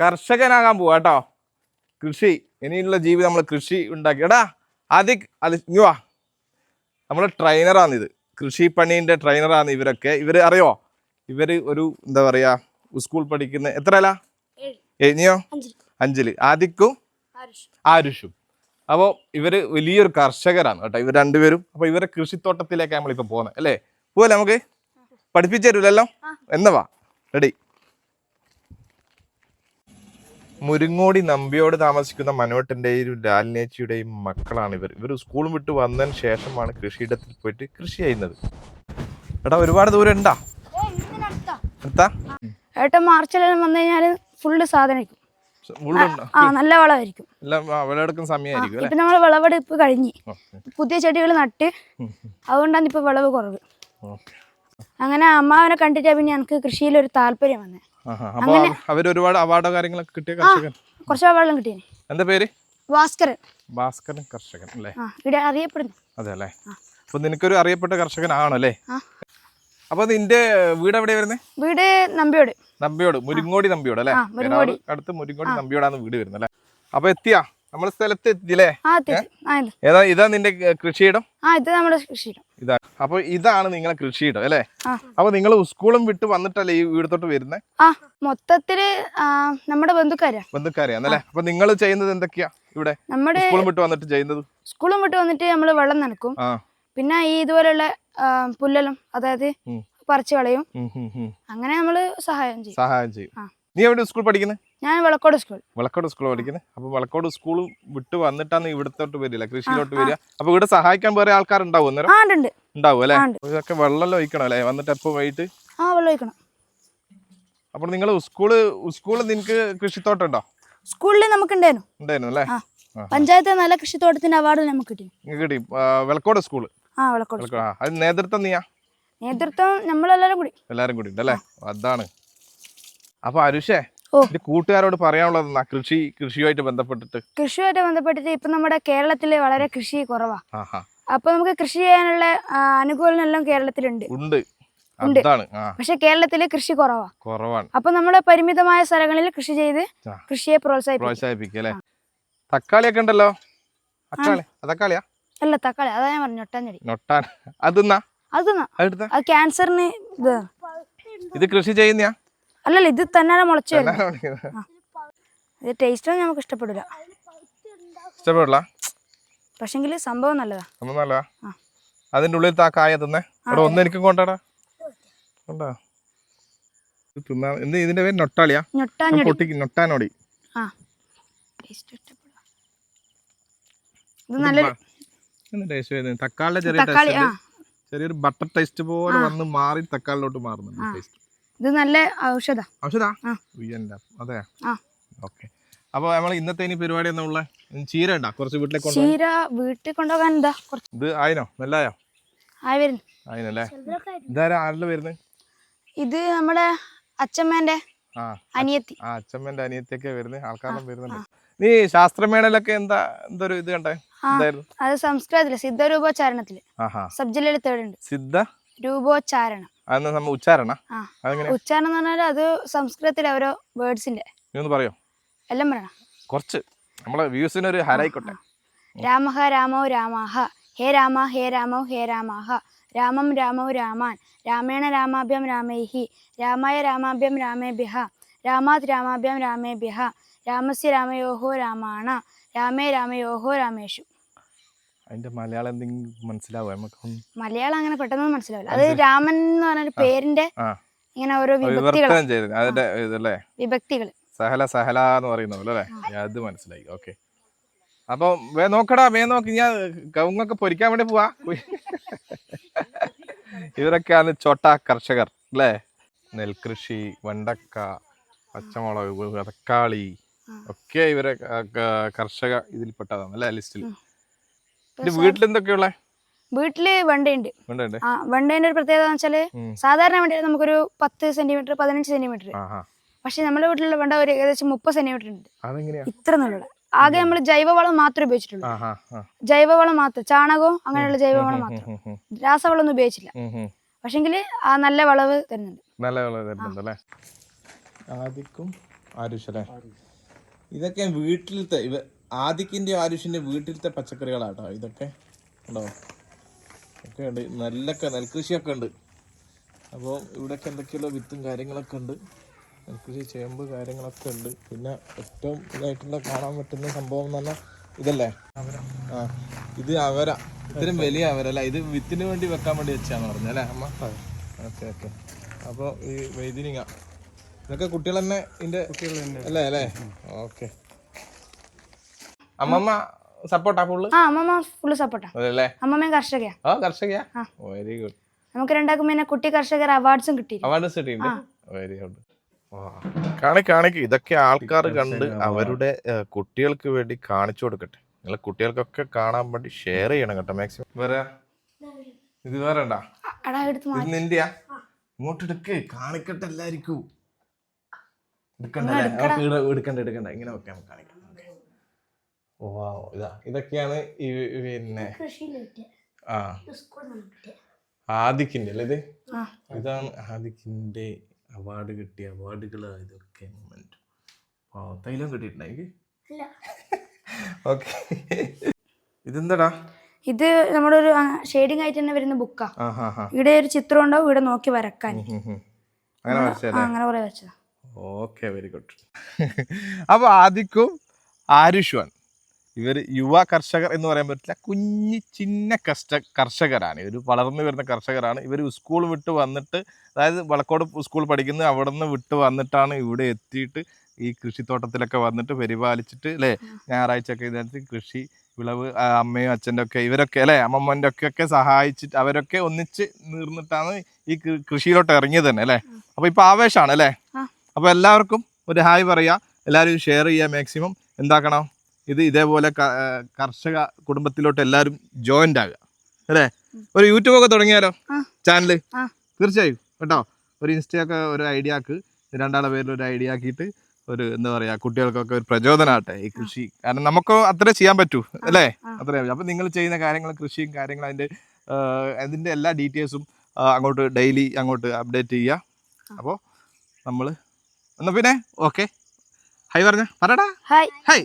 കർഷകനാകാൻ പോവാ കേട്ടോ. കൃഷി ഇനിയുള്ള ജീവിതം നമ്മൾ കൃഷി ഉണ്ടാക്കി. എടാ ആദ്യം അത് ഇങ്ങ് വാ. നമ്മളെ ട്രെയിനറാണിത് കൃഷി പണീന്റെ ട്രെയിനറാണ് ഇവരൊക്കെ. ഇവർ അറിയോ? ഇവർ ഒരു എന്താ പറയുക സ്കൂൾ പഠിക്കുന്ന എത്ര അല്ല ഇനിയോ? അഞ്ചിൽ. ആദിക്കും? ആരുഷും. അപ്പോൾ ഇവർ വലിയൊരു കർഷകരാണ് കേട്ടോ ഇവർ രണ്ടുപേരും. അപ്പോൾ ഇവരെ കൃഷിത്തോട്ടത്തിലേക്കാണ് നമ്മളിപ്പോൾ പോകുന്നത് അല്ലേ? പോവല്ലേ നമുക്ക്? പഠിപ്പിച്ചു തരൂലല്ലോ? എന്നവാ വാ റെഡി. മുരിങ്ങോടി നമ്പിയോട് താമസിക്കുന്ന മനോട്ടന്റെയും ലാലിനേച്ചിയുടെയും മക്കളാണ് ഇവർ. ഇവർ സ്കൂളും വിട്ട് വന്നതിന് ശേഷമാണ് കൃഷിയിടത്തിൽ പോയിട്ട് കൃഷി ചെയ്യുന്നത്. എടാ ഒരുപാട് ദൂരം ഉണ്ടാ? ഏട്ടാ ഏട്ടൻ മാർച്ചിലെല്ലാം വന്നു കഴിഞ്ഞാൽ ഫുള്ള് സാധനം നല്ല വളമായിരിക്കും. വിളവെടുക്കുന്ന സമയമായിരിക്കും ഇപ്പൊ നമ്മൾ വിളവെടുപ്പ് കഴിഞ്ഞ്. പുതിയ ചെടികൾ നട്ട് അതുകൊണ്ടാണ് ഇപ്പൊ വിളവ് കുറവ്. അങ്ങനെ അമ്മാവനെ കണ്ടിട്ടാ പിന്നെ എനിക്ക് കൃഷിയിൽ ഒരു താല്പര്യം വന്നേ. അപ്പൊ അവർ ഒരുപാട് അവാർഡോ കാര്യങ്ങളൊക്കെ കിട്ടിയ കർഷകൻ. കുറച്ച് വെള്ളം കിട്ടിയേ എന്താ പേര്? ഭാസ്കരൻ. ഭാസ്കരൻ കർഷകൻ അല്ലേ? ഇവിടെ അറിയപ്പെടുന്നു. അതെ അല്ലേ? അപ്പൊ നിനക്കൊരു അറിയപ്പെട്ട കർഷകനാണോ അല്ലേ? ആ. അപ്പൊ നിന്റെ വീട് എവിടെയാ വരുന്നത് വീട് നമ്പിയോട്. നമ്പിയോട് മുരിങ്ങോടി നമ്പിയോട് അല്ലേ? അടുത്ത് മുരിങ്ങോടി നമ്പിയോടാണ് വീട് വരുന്നത് അല്ലേ? അപ്പൊ എത്തിയാ? നമ്മുടെ സ്ഥലത്ത് എത്തിയില്ലേ? ഏതാ ഇതാ നിന്റെ കൃഷിയിടം? ആ ഇത് നമ്മുടെ കൃഷിയിടം. ഇതാ. അപ്പൊ ഇതാണ് നിങ്ങളെ കൃഷിയിടം അല്ലേ? അപ്പൊ നിങ്ങൾ സ്കൂളും വിട്ട് വന്നിട്ടല്ലേ ഈ വീടത്തോട്ട് വരുന്നത് ആ മൊത്തത്തിൽ നമ്മുടെ ബന്ധുക്കാരാ. ബന്ധുക്കാരാന്നല്ലേ അപ്പൊ നിങ്ങൾ ചെയ്യുന്നത് എന്തൊക്കെയാ ഇവിടെ? നമ്മുടെ സ്കൂളും വിട്ട് വന്നിട്ട് ചെയ്യുന്നത്? സ്കൂളും വിട്ട് വന്നിട്ട് നമ്മൾ വെള്ളം നനക്കും. പിന്നെ ഈ ഇതുപോലെയുള്ള പുല്ലലും പുല്ലെല്ലാം അതായത്. പറിച്ചു കളയും. അങ്ങനെ നമ്മൾ സഹായം ചെയ്യും. സഹായം ചെയ്യും. നീ എവിടെ സ്കൂൾ പഠിക്കുന്നത് ഞാൻ വിളക്കോട് സ്കൂൾ വളക്കോട് സ്കൂൾ പഠിക്കുന്നത് അപ്പൊ വളക്കോട് സ്കൂൾ വിട്ട് വന്നിട്ടാണ് ഇവിടത്തോട്ട് വരില്ല കൃഷിയിലോട്ട് വരിക. അപ്പൊ ഇവിടെ സഹായിക്കാൻ വേറെ ആൾക്കാരുണ്ടാവും അന്നേരം? ഉണ്ടാവും അല്ലേ? ഇതൊക്കെ വെള്ളം ഒഴിക്കണം അല്ലേ വന്നിട്ട് എപ്പോ വൈകിട്ട്? ആ വെള്ളം ഒഴിക്കണം. അപ്പോൾ നിങ്ങൾ സ്കൂൾ സ്കൂളിൽ നിനക്ക് കൃഷിത്തോട്ടം ഉണ്ടോ? സ്കൂളിൽ നമുക്ക് ഉണ്ടായിരുന്നു. ഉണ്ടായിരുന്നു അല്ലേ? പഞ്ചായത്ത് നല്ല കൃഷിത്തോട്ടത്തിന്റെ അവാർഡ് നമുക്ക് കിട്ടി. കിട്ടി. വിളക്കോട് സ്കൂൾ ആ വിളക്കോട് അത് നേതൃത്വം നീയാ? നേതൃത്വം നമ്മളെല്ലാരും കൂടി. എല്ലാരും കൂടി ഉണ്ടല്ലേ അതാണ്. അപ്പൊ അരുഷേ കൂട്ടുകാരോട് പറയാനുള്ളത് കൃഷി കൃഷിയുമായിട്ട് ബന്ധപ്പെട്ടിട്ട്. കൃഷിയുമായിട്ട് ബന്ധപ്പെട്ടിട്ട് ഇപ്പൊ നമ്മുടെ കേരളത്തിൽ വളരെ കൃഷി കുറവാ. അപ്പൊ നമുക്ക് കൃഷി ചെയ്യാനുള്ള എല്ലാം കേരളത്തിലുണ്ട്. ഉണ്ട്. പക്ഷെ കേരളത്തിൽ കൃഷി കുറവാ. കുറവാണ്. അപ്പൊ നമ്മൾ പരിമിതമായ സ്ഥലങ്ങളിൽ കൃഷി ചെയ്ത് കൃഷിയെ പ്രോത്സാഹിപ്പിക്കും. അല്ലേ? തക്കാളിയൊക്കെ ഉണ്ടല്ലോ? തക്കാളി. തക്കാളിയാ? അല്ല തക്കാളി. അതാ ഞാൻ പറഞ്ഞു ഒട്ടാഞ്ഞടി. നൊട്ടാൻ. അതെന്നാ? അത് തിന്നാ. അതെടുത്ത. അത് ക്യാൻസറിന് ഇത്. ഇത് കൃഷി ചെയ്യുന്നയാ? അല്ലല്ല ഇത് തന്നെ മുളച്ചു ഇത് ടേസ്റ്റ് ഒന്നും നമുക്ക് ഇഷ്ടപ്പെടില്ല ഇഷ്ടപ്പെടില്ല പക്ഷെങ്കിൽ സംഭവം നല്ലതാ. സംഭവം നല്ല അതിന്റെ ഉള്ളിൽ ആ കായ തിന്നേ. അവിടെ ഒന്ന് എനിക്ക് കൊണ്ടാടാ. കൊണ്ടാ? തിന്നാ എന്ത് ഇതിന്റെ പേര് നൊട്ടാളിയാ? പൊട്ടിക്ക് നൊട്ടാനോടി. തക്കാളിയുടെ ചെറിയ തക്കാളി ചെറിയൊരു ബട്ടർ ടേസ്റ്റ് പോലെ വന്ന് മാറി തക്കാളിലോട്ട് മാറുന്നുണ്ട് ടേസ്റ്റ് ഇത് നല്ല ഔഷധ. ഔഷധാ? അതെ. ആ. ഓക്കെ. അപ്പൊ നമ്മൾ ഇന്നത്തെ ഇനി പരിപാടി എന്താ ഉള്ള ചീര ഉണ്ടാ? കുറച്ച് വീട്ടിലേക്ക് ചീര വീട്ടിൽ കൊണ്ടുപോകാൻ എന്താ? കുറച്ച് ഇത് ആയിനോ? നെല്ലായോ ആയി വരുന്നു. ആയിനല്ലേ? ഇതാരാ ആരിൽ വരുന്നത് ഇത് നമ്മുടെ അച്ഛമ്മേന്റെ ആ അനിയത്തി. ആ അച്ഛമ്മന്റെ അനിയത്തിയൊക്കെ വരുന്നത് ആൾക്കാരും വരുന്നുണ്ട്. നീ ശാസ്ത്രമേളയിലൊക്കെ എന്താ എന്തൊരു ഇത് കണ്ടേ? അത് സംസ്കൃതത്തിൽ സിദ്ധ രൂപോച്ചാരണത്തിൽ സബ് ജില്ലയിൽ തേർഡ് ഉണ്ട് സിദ്ധ? രൂപോച്ചാരണം. അതെന്ന് നമ്മ ഉച്ചാരണ? അതെങ്ങനെ? ഉച്ചാരണം എന്ന് പറഞ്ഞാൽ അത് സംസ്കൃതത്തിലെ ഓരോ വേർഡ്സിന്റെ. ഇതൊന്ന് പറയോ? എല്ലാം പറയണം. കുറച്ച്. നമ്മളെ വ്യൂസിന് ഒരു ഹരായിക്കോട്ടെ. രാമഹ രാമോ രാമാഹ. ഹേ രാമ ഹേ രാമോ ഹേ രാമാഹ. രാമം രാമോ രാമാൻ. രാമേണ രാമാഭ്യം രാമൈഹി. രാമായ രാമാഭ്യം രാമേഭ്യഃ രാമാത് രാമാഭ്യം രാമേഭ്യഃ രാമസ്യ രാമയോഹോ രാമാണ. രാമേ രാമയോഹോ രാമേഷു. അതിന്റെ മലയാളം എന്തെങ്കിലും മനസ്സിലാവോ നമുക്ക് മലയാളം അങ്ങനെ പെട്ടെന്ന് മനസ്സിലാവില്ല. അത് രാമൻ എന്ന് പറഞ്ഞൊരു പേരിന്റെ ഇങ്ങനെ ഓരോ വിഭക്തികൾ വിവർത്തനം അതിന്റെ ഇതല്ലേ? വിഭക്തികൾ സഹല സഹല എന്ന് പറയുന്നത് അല്ലേ? അത് മനസ്സിലായി. ഓക്കെ. അപ്പൊ വേ നോക്കടാ വേ നോക്കി. ഞാൻ കവുങ്ങൊക്കെ പൊരിക്കാൻ വേണ്ടി പോവാ. ഇവരൊക്കെയാണ് ചോട്ട കർഷകർ അല്ലേ? നെൽകൃഷി വെണ്ടക്ക പച്ചമുളക് തക്കാളി ഒക്കെ ഇവരെ കർഷക ഇതിൽപ്പെട്ടതാണ് അല്ലേ? ലിസ്റ്റിൽ. വീട്ടിൽ എന്തൊക്കെയുള്ള വീട്ടിൽ വെണ്ടയുണ്ട്. ആ വെണ്ടേന്റെ ഒരു പ്രത്യേകത എന്ന് വെച്ചാൽ. സാധാരണ വെണ്ട നമുക്കൊരു പത്ത് സെന്റിമീറ്റർ പതിനഞ്ച് സെന്റിമീറ്റർ. പക്ഷെ നമ്മുടെ വീട്ടിലുള്ള വണ്ട ഒരു ഏകദേശം മുപ്പത് സെന്റിമീറ്റർ ഉണ്ട്. ഇത്ര നല്ല ആകെ നമ്മൾ ജൈവവളം മാത്രമേ ഉപയോഗിച്ചിട്ടുള്ളൂ. ജൈവവളം മാത്രം ചാണകവും അങ്ങനെയുള്ള ജൈവവളം മാത്രം. രാസവളം ഒന്നും ഉപയോഗിച്ചില്ല. പക്ഷെങ്കിൽ ആ നല്ല വളവ് തരുന്നുണ്ട്. നല്ല വിളവ് തരുന്നുണ്ട് അല്ലേ? ആദിക്കും ആരുഷ് അല്ലേ? ഇതൊക്കെ വീട്ടിലത്തെ ഇവ ആദിക്കിന്റെ ആരുഷിന്റെ വീട്ടിലത്തെ പച്ചക്കറികളാട്ടോ. ഇതൊക്കെ ഉണ്ടോ ഒക്കെ ഉണ്ട്. നെല്ലൊക്കെ നെൽകൃഷിയൊക്കെ ഉണ്ട്. അപ്പോൾ ഇവിടെയൊക്കെ എന്തൊക്കെയുള്ള വിത്തും കാര്യങ്ങളൊക്കെ ഉണ്ട്. നെൽകൃഷി ചേമ്പ് കാര്യങ്ങളൊക്കെ ഉണ്ട്. പിന്നെ ഏറ്റവും ഇതായിട്ടുള്ള കാണാൻ പറ്റുന്ന സംഭവം എന്ന് പറഞ്ഞാൽ ഇതല്ലേ? ആ ഇത് അവര. ഇത്രയും വലിയ അവരല്ല ഇത് വിത്തിന് വേണ്ടി വെക്കാൻ വേണ്ടി വെച്ചാന്ന് പറഞ്ഞല്ലേ അമ്മ ഓക്കെ ഓക്കെ. അപ്പോൾ ഈ വൈദ്യുനിങ്ങ ഇതൊക്കെ കുട്ടികൾ തന്നെ ഇതിന്റെ അല്ലേ അല്ലേ? ഓക്കെ. അമ്മമ്മ സപ്പോർട്ടാ ഫുള്ള് ആ അമ്മമ്മ ഫുള്ള് സപ്പോർട്ടാ അല്ലേ അമ്മമ്മയും കർഷകയാ. ആ. കർഷകയാ വെരി ഗുഡ് നമുക്ക് രണ്ടാക്കും പിന്നെ കുട്ടി കർഷകർ അവാർഡ്സും കിട്ടി അവാർഡ്സ് കിട്ടിയിട്ടുണ്ട്? വെരി ഗുഡ് കാണി കാണിക്ക് ഇതൊക്കെ ആൾക്കാർ കണ്ട് അവരുടെ കുട്ടികൾക്ക് വേണ്ടി കാണിച്ചു കൊടുക്കട്ടെ. നിങ്ങൾ കുട്ടികൾക്കൊക്കെ കാണാൻ വേണ്ടി ഷെയർ ചെയ്യണം കേട്ടോ മാക്സിമം വേറെ? ഇത് വേറെ നിന്റെയാ? ഇങ്ങോട്ട് എടുക്ക് കാണിക്കട്ടെ എല്ലാവർക്കും എടുക്കണ്ട എടുക്കണ്ട എടുക്കണ്ട. ഇങ്ങനെ വെക്കാൻ നമുക്ക് കാണിക്കാം. ഓ ഇതാ ഇതൊക്കെയാണ് ഈ പിന്നെ ആ. ആദിക്കിന്റെ അല്ലേ ഇത്? ആ. ഇതാണ് ആദിക്കിന്റെ അവാർഡ് കിട്ടിയ അവാർഡുകൾ ഇതൊക്കെ മൊമെന്റ് തൈലം കിട്ടിയിട്ടുണ്ടോ എനിക്ക്? ഓക്കെ ഇതെന്താടാ? ഇത് നമ്മുടെ ഒരു ഷെയ്ഡിങ് ആയിട്ട് തന്നെ വരുന്ന ബുക്കാ. ഇവിടെ ഒരു ചിത്രം ഉണ്ടാവും ഇവിടെ നോക്കി വരക്കാൻ. അങ്ങനെ കുറെ വെച്ചതാ ഓക്കെ വെരി ഗുഡ് അപ്പൊ ആദിക്കും ആരുഷുവാൻ ഇവർ യുവ കർഷകർ എന്ന് പറയാൻ പറ്റില്ല കുഞ്ഞി ചിന്ന കർഷ കർഷകരാണ്. ഇവർ വളർന്നു വരുന്ന കർഷകരാണ്. ഇവർ സ്കൂൾ വിട്ട് വന്നിട്ട് അതായത് വളക്കോട് സ്കൂൾ പഠിക്കുന്നത് അവിടെ നിന്ന് വിട്ട് വന്നിട്ടാണ് ഇവിടെ എത്തിയിട്ട് ഈ കൃഷിത്തോട്ടത്തിലൊക്കെ വന്നിട്ട് പരിപാലിച്ചിട്ട് അല്ലേ? ഞായറാഴ്ചയൊക്കെ ഇതിനകത്ത് കൃഷി വിളവ് അമ്മയും അച്ഛന്റെ ഒക്കെ ഇവരൊക്കെ അല്ലേ? അമ്മമ്മന്റെ ഒക്കെ ഒക്കെ സഹായിച്ചിട്ട് അവരൊക്കെ ഒന്നിച്ച് നിർന്നിട്ടാണ് ഈ കൃഷിയിലോട്ട് ഇറങ്ങിയത് തന്നെ അല്ലേ? അപ്പോൾ ഇപ്പോൾ ആവേശമാണ് അല്ലേ. അപ്പോൾ എല്ലാവർക്കും ഒരു ഹായ് പറയുക എല്ലാവരും ഷെയർ ചെയ്യുക മാക്സിമം. എന്താക്കണം? ഇത് ഇതേപോലെ കർഷക കുടുംബത്തിലോട്ട് എല്ലാവരും ജോയിന്റ് ആകുക അല്ലേ? ഒരു യൂട്യൂബ് ഒക്കെ തുടങ്ങിയാലോ? ചാനൽ ചാനൽ ആ. തീർച്ചയായും. കേട്ടോ? ഒരു ഇൻസ്റ്റയൊക്കെ ഒരു ഐഡിയ ആക്ക്. രണ്ടാളെ പേരിൽ ഒരു ഐഡിയ ആക്കിയിട്ട് ഒരു എന്താ പറയാ കുട്ടികൾക്കൊക്കെ ഒരു പ്രചോദനമാട്ടെ ഈ കൃഷി. കാരണം നമുക്ക് അത്രേ ചെയ്യാൻ പറ്റൂ. അല്ലേ? അത്രേ അപ്പൊ നിങ്ങൾ ചെയ്യുന്ന കാര്യങ്ങൾ കൃഷിയും കാര്യങ്ങളും അതിന്റെ അതിന്റെ എല്ലാ ഡീറ്റെയിൽസും അങ്ങോട്ട് ഡെയിലി അങ്ങോട്ട് അപ്ഡേറ്റ് ചെയ്യുക അപ്പോൾ നമ്മൾ എന്നാ പിന്നെ ഓക്കെ ഹൈ പറഞ്ഞ. പറയടാ ഹായ് ഹൈ